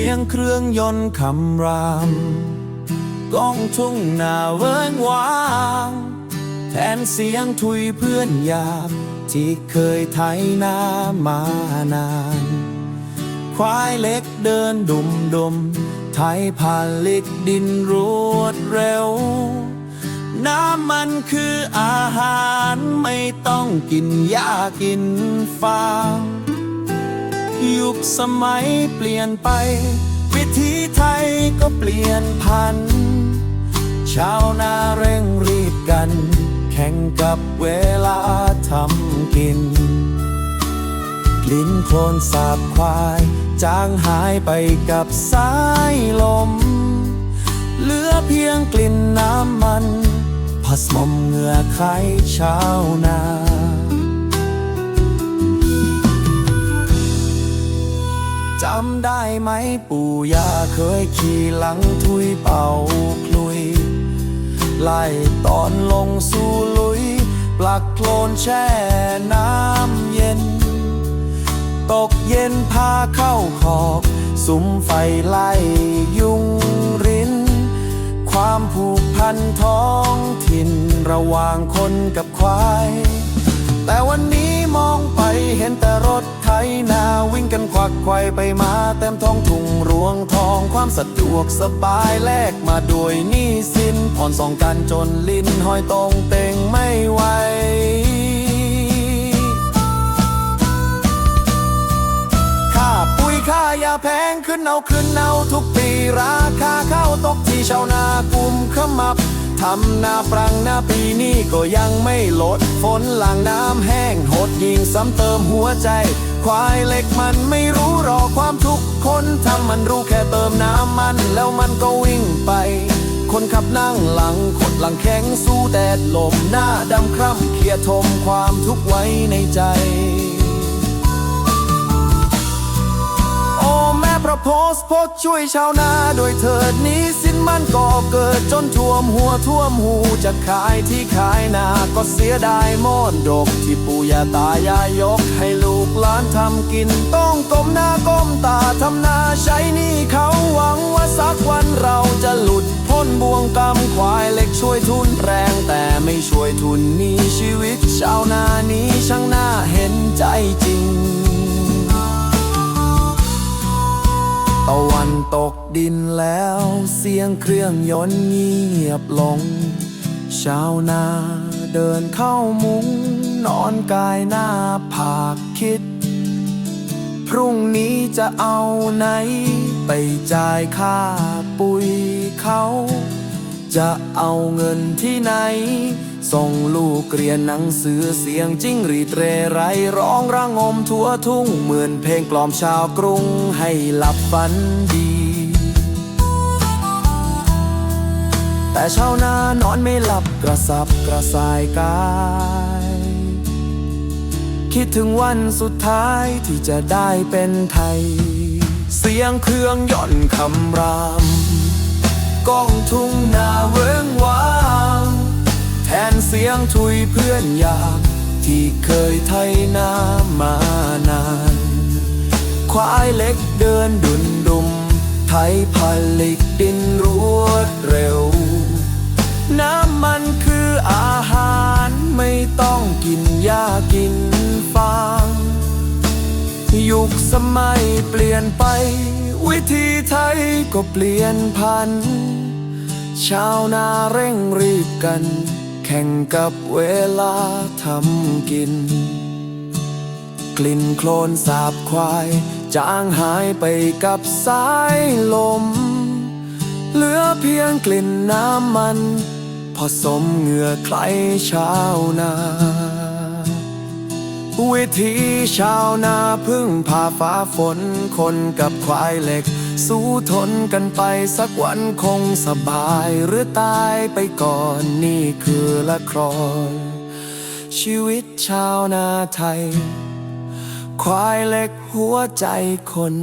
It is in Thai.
ียงเครื่องยนต์คำรามก้องทุ่งนาเวิงวาง แทนเสียงทุยเพื่อนยามที่เคยไถนามานาน ควายเล็กเดินดุมดุมไถผ่านลิกดินรวดเร็ว น้ำมันคืออาหารไม่ต้องกินหญ้ากินฟาง ยุคสมัยเปลี่ยนไป วิธีไทยก็เปลี่ยนพัน ชาวนาเร่งรีบกัน แข่งกับเวลาทำกินกลิ่นโคลนสาบควาย จางหายไปกับสายลม เหลือเพียงกลิ่นน้ำมัน ผสมเหงื่อใครชาวนา จำได้ไหมปู่ย่าเคยขี่หลังทุยเป่าคลุย ไล่ตอนลงสู่ลุย ปลักโคลนแช่น้ำเย็น ตกเย็นพาเข้าขอกสุมไฟไล่ยุงริน ความผูกพันท้องถิ่นระหว่างคนกับควาย แต่วันนี้ องไปเห็นแต่รถไถนาวิ่งกันควักไขวไปมาเต็มท้องทุ่งรวงทองความสะดวกสบายแลกมาด้วยหนี้สินผ่อนสองกันจนลิ้นห้อยตรงเต็งไม่ไหวค่าปุ๋ยค่ายาแพงขึ้นเอาขึ้นเอาทุกปีราคาข้าวตกที่ชาวนากุมขมับ ทำนาปรังนาปีนี้ก็ยังไม่ลด ฝนหลังน้ำแห้งหดยิงซ้ำเติมหัวใจ ควายเล็กมันไม่รู้รอความทุกข์คนทำมันรู้แค่เติมน้ำมันแล้วมันก็วิ่งไป คนขับนั่งหลังขดหลังแข็งสู้แดดลมหน้าดำคร่ำเคลียร์ทมความทุกข์ไว้ในใจ โพสโพสช่วยชาวนาโดยเถิดนี้สินมันก่อเกิดจนท่วมหัวท่วมหูจะขายที่ขายนาก็เสียดายโมดดก ที่ปู่ย่าตายายยก ให้ลูกหลานทำกิน ต้องก้มหน้าก้มตาทำนาใช้นี้เขาหวังว่าสักวันเราจะหลุดพ้นบ่วงกรรมควายเล็กช่วยทุนแรงแต่ไม่ช่วยทุนนี้ชีวิตชาวนานี้ช่างน่าเห็นใจจริง ตะวันตกดินแล้ว เสียงเครื่องยนต์เงียบลง ชาวนาเดินเข้ามุง้ง นอนกายหน้าผากคิด พรุ่งนี้จะเอาไหน ไปจ่ายค่าปุ๋ยเขา จะเอาเงินที่ไหน ส่งลูกเรียนหนังสือเสียงจิ้งรีดเรไรร้องระงมทั่วทุ่งเหมือนเพลงกล่อมชาวกรุงให้หลับฝันดี แต่ชาวนานอนไม่หลับกระสับกระส่ายกาย คิดถึงวันสุดท้ายที่จะได้เป็นไทย เสียงเครื่องย่อนคำรามก้องทุ่งนาเวิงวางแทนเสียงทุยเพื่อนยามที่เคยไทยนามานาน ควายเล็กเดินดุนดุมไทยผลิตดินรวดเร็ว กินหญ้ากินฟางยุคสมัยเปลี่ยนไป วิธีไทยก็เปลี่ยนพัน ชาวนาเร่งรีบกัน แข่งกับเวลาทำกิน กลิ่นโคลนสาบควาย จางหายไปกับสายลม เหลือเพียงกลิ่นน้ำมันผสมเหงื่อใครชาวนา วิธีชาวนาพึ่งพาฟ้าฝนคนกับควายเหล็ก สู้ทนกันไปสักวันคงสบายหรือตายไปก่อนนี่คือละคร ชีวิตชาวนาไทย ควายเหล็กหัวใจคน